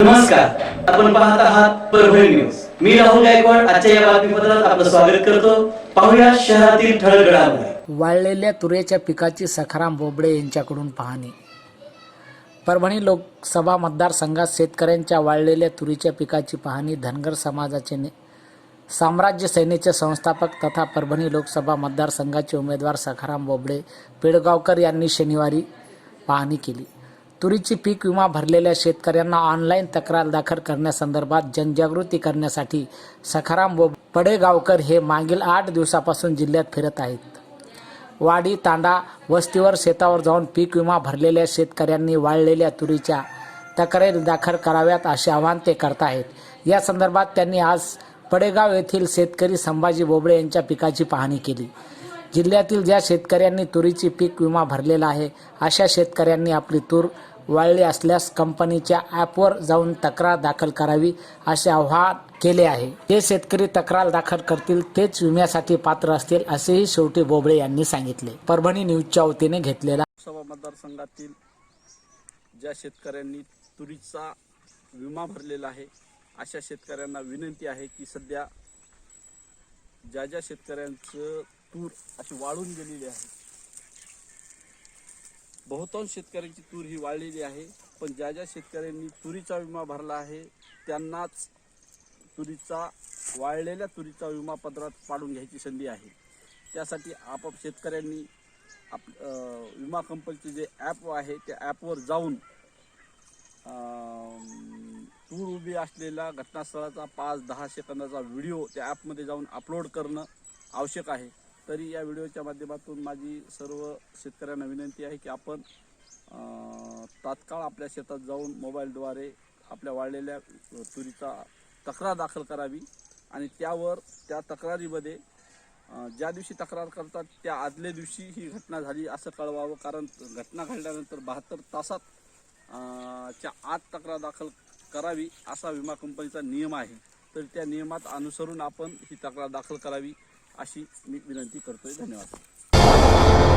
नमस्कार. आपण पाहत आहात परभणी न्यूज. मी राहुल गायकवाड. आजच्या या बातमीपत्रात आपलं स्वागत करतो. पाहूया शहरातील ठळक घडामोडी वाळलेल्या तुरेच्या पिकाची सखाराम बोबडे यांच्याकडून पाहणी. परभणी लोकसभा मतदारसंघात शेतकऱ्यांच्या वाळलेल्या तुरीच्या पिकाची पाहणी धनगर समाजाचे ने साम्राज्य सेनेचे संस्थापक तथा परभणी लोकसभा मतदारसंघाचे उमेदवार सखाराम बोबडे पेडगावकर यांनी शनिवारी पाहणी केली. तुरीची पीक विमा भरलेल्या शेतकऱ्यांना ऑनलाईन तक्रार दाखल करण्यासंदर्भात जनजागृती करण्यासाठी सखाराम व पडेगावकर हे मागील आठ दिवसापासून जिल्ह्यात फिरत आहेत. वाडी तांडा वस्तीवर शेतावर जाऊन पीक विमा भरलेल्या शेतकऱ्यांनी वाळलेल्या तुरीच्या तक्रारी दाखल कराव्यात असे आवाहन ते करत आहेत या संदर्भात त्यांनी आज पडेगाव येथील शेतकरी संभाजी बोबडे यांच्या पिकाची पाहणी केली. जिल्ह्यातील ज्या शेतकऱ्यांनी तुरीची पीक विमा भरलेला आहे अशा शेतकऱ्यांनी आपली तूर वाळली असल्यास कंपनीच्या ॲपवर जाऊन तक्रार दाखल करावी असे आवाहन केले आहे. जे शेतकरी तक्रार दाखल करतील तेच विम्यासाठी पात्र असतील असेही शेवटी बोबडे यांनी सांगितले. परभणी न्यूजच्या वतीने घेतलेला लोकसभा मतदारसंघातील ज्या शेतकऱ्यांनी तुरीचा विमा भरलेला आहे अशा शेतकऱ्यांना विनंती आहे की सध्या ज्या ज्या शेतकऱ्यांचं तूर अशी वाळून गेलेली आहे बहुतांश शेतकऱ्यांची तूर ही वाळलेली आहे. पण ज्या ज्या शेतकऱ्यांनी तुरीचा विमा भरला आहे त्यांनाच तुरीचा वाळलेल्या तुरीचा विमा पत्रात पाडून घ्यायची संधी आहे. त्यासाठी आपाप शेतकऱ्यांनी आप विमा कंपनीचे जे ॲप आहे त्या ॲपवर जाऊन तूर उभी असलेला घटनास्थळाचा पाच दहा सेकंदाचा व्हिडिओ त्या ॲपमध्ये जाऊन अपलोड करणं आवश्यक आहे. तरी या व्हिडिओच्या माध्यमातून माझी सर्व शेतकऱ्यांना विनंती आहे की आपण तात्काळ आपल्या शेतात जाऊन मोबाईलद्वारे आपल्या वाढलेल्या तुरीचा तक्रार दाखल करावी आणि त्यावर त्या तक्रारीमध्ये ज्या दिवशी तक्रार करतात त्या आदल्या दिवशी ही घटना झाली असं कळवावं. कारण घटना घडल्यानंतर बहात्तर तासात च्या आत तक्रार दाखल करावी असा विमा कंपनीचा नियम आहे. तर त्या नियमात अनुसरून आपण ही तक्रार दाखल करावी. अशी मी विनंती करतोय. धन्यवाद.